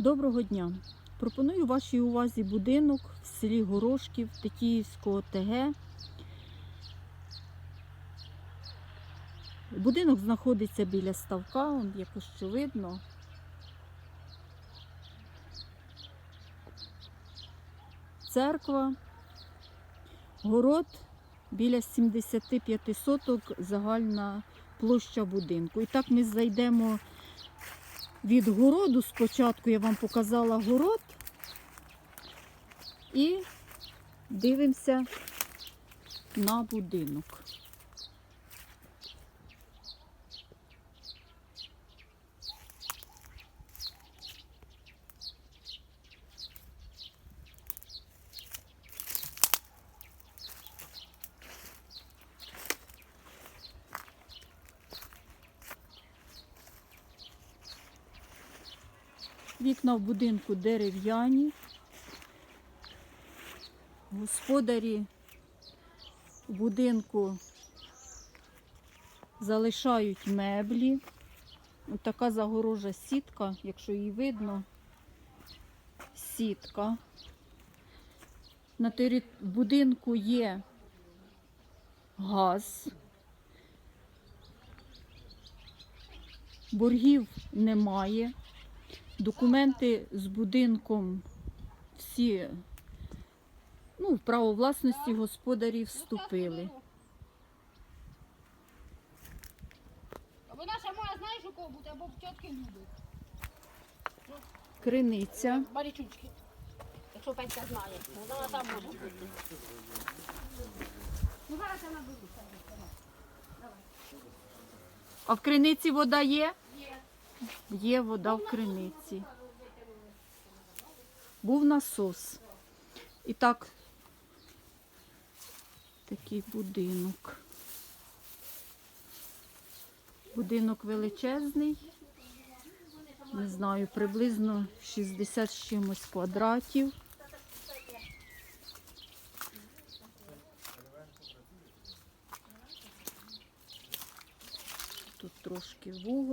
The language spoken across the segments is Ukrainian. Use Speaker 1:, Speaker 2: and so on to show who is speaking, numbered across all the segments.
Speaker 1: Доброго дня! Пропоную вашій увазі будинок в селі Горошків Тетіївського ТГ. Будинок знаходиться біля ставка, он якось що видно. Церква, город біля 75 соток загальна площа будинку. І так ми зайдемо від городу спочатку я вам показала город і дивимося на будинок. Вікна в будинку дерев'яні. Господарі будинку залишають меблі. Ось така загорожа сітка, якщо її видно, сітка. На тері... будинку є газ. Боргів немає. Документи з будинком всі ну, в право власності господарі вступили.
Speaker 2: Вона сама знаєш у кого бути, або в тітки любить.
Speaker 1: Криниця.
Speaker 2: Барічучки. Якщо Петька знає, вона там може бути. Ну зараз я наберу.
Speaker 1: А в криниці вода є?
Speaker 2: Є.
Speaker 1: Вода в криниці. Був насос. І так, такий будинок. Будинок величезний. Не знаю, приблизно 60 з чимось квадратів. Тут трошки вугол.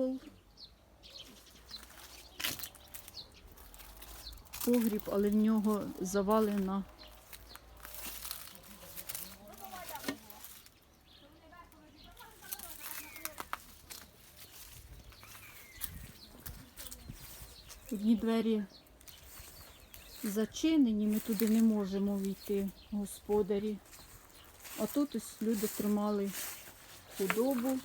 Speaker 1: Погріб, але в нього завалена. Одні двері зачинені, ми туди не можемо війти, господарі. А тут ось люди тримали худобу.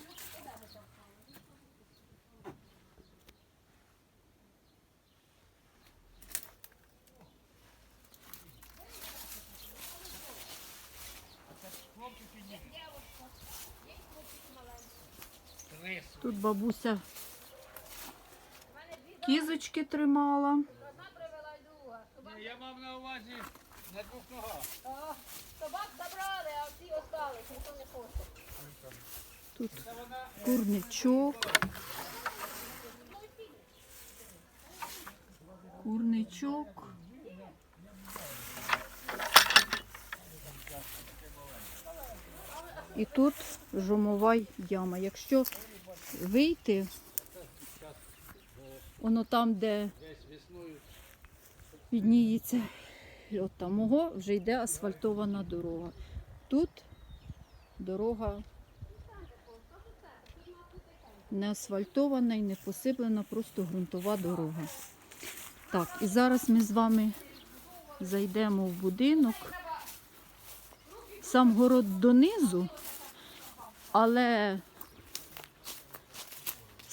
Speaker 1: Тут бабуся кізочки тримала.
Speaker 3: Я мав на увазі на двох ногах.
Speaker 2: Собак забрали, а всі остались, ніхто не хоче.
Speaker 1: Тут курничок. Курничок. І тут жомова яма. Якщо вийти, воно там, де підніється от тамого, вже йде асфальтована дорога. Тут дорога не асфальтована і не посиплена, просто ґрунтова дорога. Так, і зараз ми з вами зайдемо в будинок. Сам город донизу, але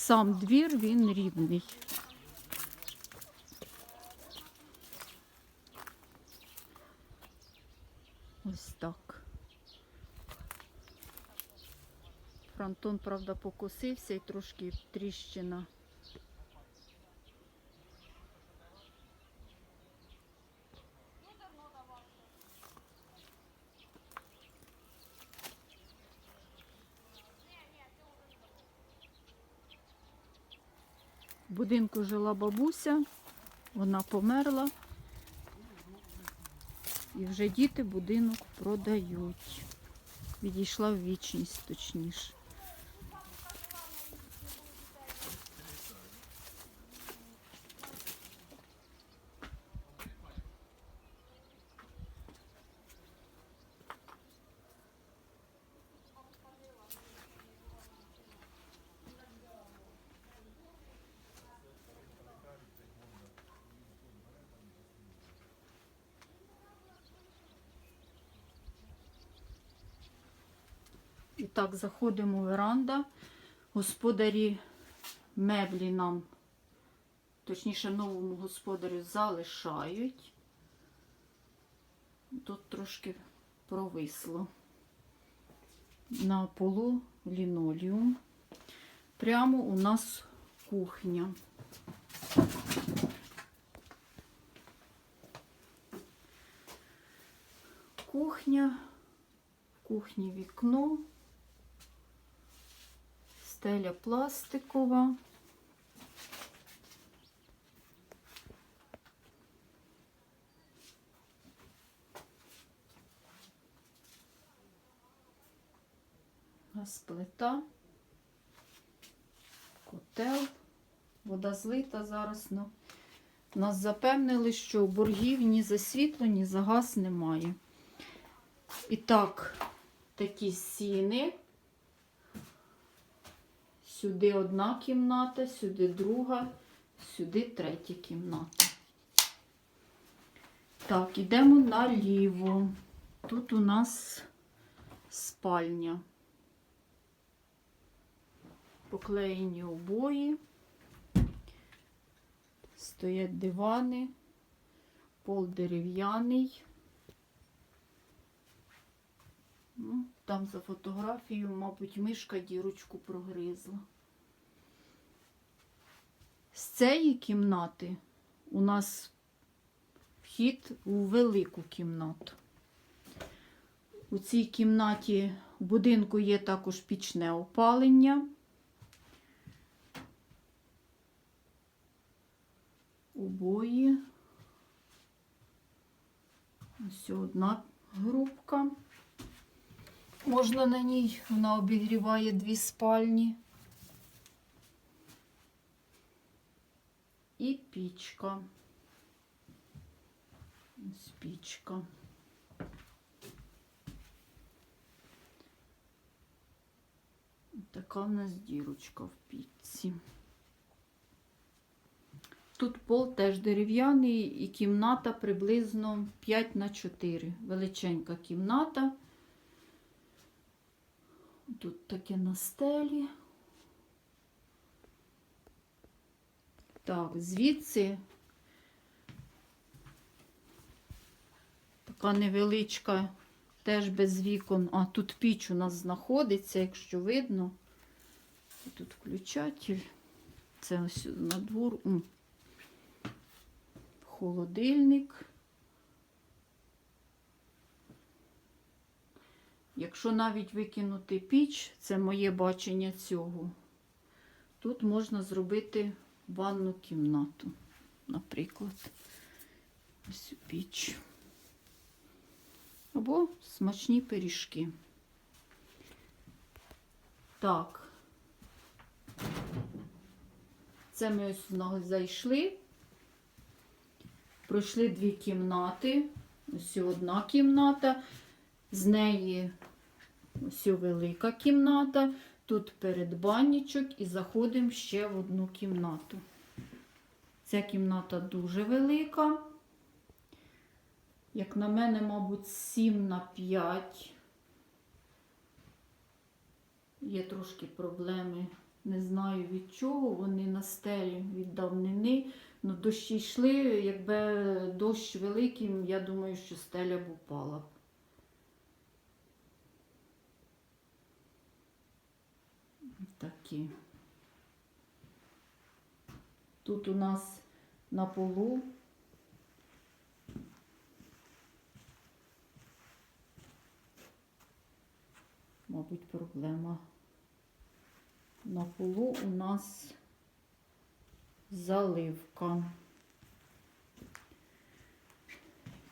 Speaker 1: сам двір він рівний. Ось так. Фронтон, правда, покосився і трошки тріщина. Будинку жила бабуся, вона померла. І вже діти будинок продають. Відійшла в вічність, точніше. І так, заходимо в веранда. Господарі меблі нам, точніше, новому господарю залишають. Тут трошки провисло. На полу лінолеум. Прямо у нас кухня. Кухня, кухні вікно, стеля пластикова. Плита, котел, вода злита зараз. Ну, нас запевнили, що боргів ні за світло, ні за газ немає. І так, такі сіни. Сюди одна кімната, сюди друга, сюди третя кімната. Так, йдемо наліво. Тут у нас спальня. Поклеєні обої. Стоять дивани, пол дерев'яний. Ну, там за фотографією, мабуть, мишка дірочку прогризла. З цієї кімнати у нас вхід у велику кімнату. У цій кімнаті в будинку є також пічне опалення. Обої. Ось одна грубка. Можна на ній, вона обігріває дві спальні. І пічка. Ось пічка. Така в нас дірочка в пічці. Тут пол теж дерев'яний і кімната приблизно 5 на 4. Величенька кімната. Тут таке на стелі. Так, звідси така невеличка, теж без вікон. А тут піч у нас знаходиться, якщо видно. Тут включатель. Це ось на двор. Холодильник. Якщо навіть викинути піч, це моє бачення цього, тут можна зробити ванну кімнату, наприклад, ось піч. Або смачні пиріжки. Так. Це ми ось знову зайшли. Пройшли дві кімнати. Ось одна кімната. З неї ось велика кімната. Тут передбанничок і заходимо ще в одну кімнату. Ця кімната дуже велика. Як на мене, мабуть, 7 на 5. Є трошки проблеми. Не знаю від чого. Вони на стелі від давнини. Ну, дощі йшли, якби дощ великий, я думаю, що стеля б упала. Такі. Тут у нас на полу мабуть, проблема. На полу у нас заливка.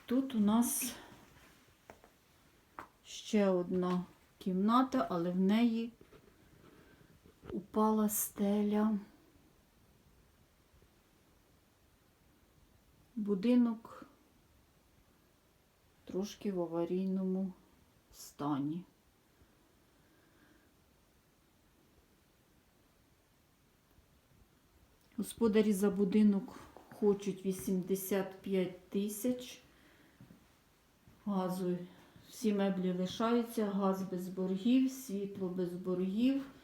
Speaker 1: Тут у нас ще одна кімната, але в неї упала стеля. Будинок трошки в аварійному стані. Господарі за будинок хочуть 85 тисяч. Газу всі меблі лишаються, газ без боргів, світло без боргів.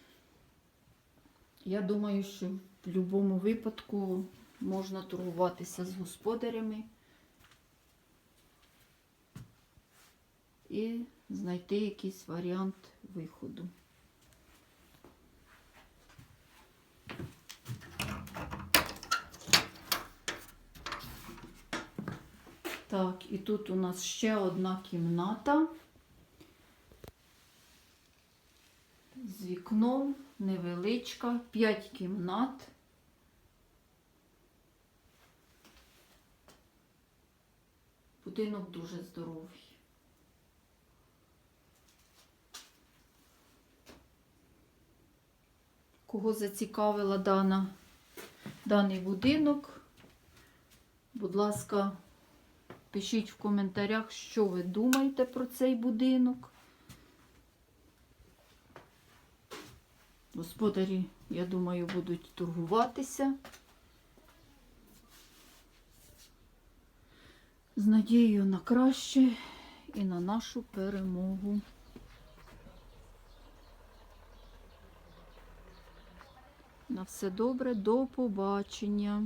Speaker 1: Я думаю, що в будь-якому випадку можна торгуватися з господарями і знайти якийсь варіант виходу. Так, і тут у нас ще одна кімната з вікном, невеличка, 5 кімнат. Будинок дуже здоровий. Кого зацікавила дана, даний будинок, будь ласка, пишіть в коментарях, що ви думаєте про цей будинок. Господарі, я думаю, будуть торгуватися. З надією на краще і на нашу перемогу. На все добре, до побачення.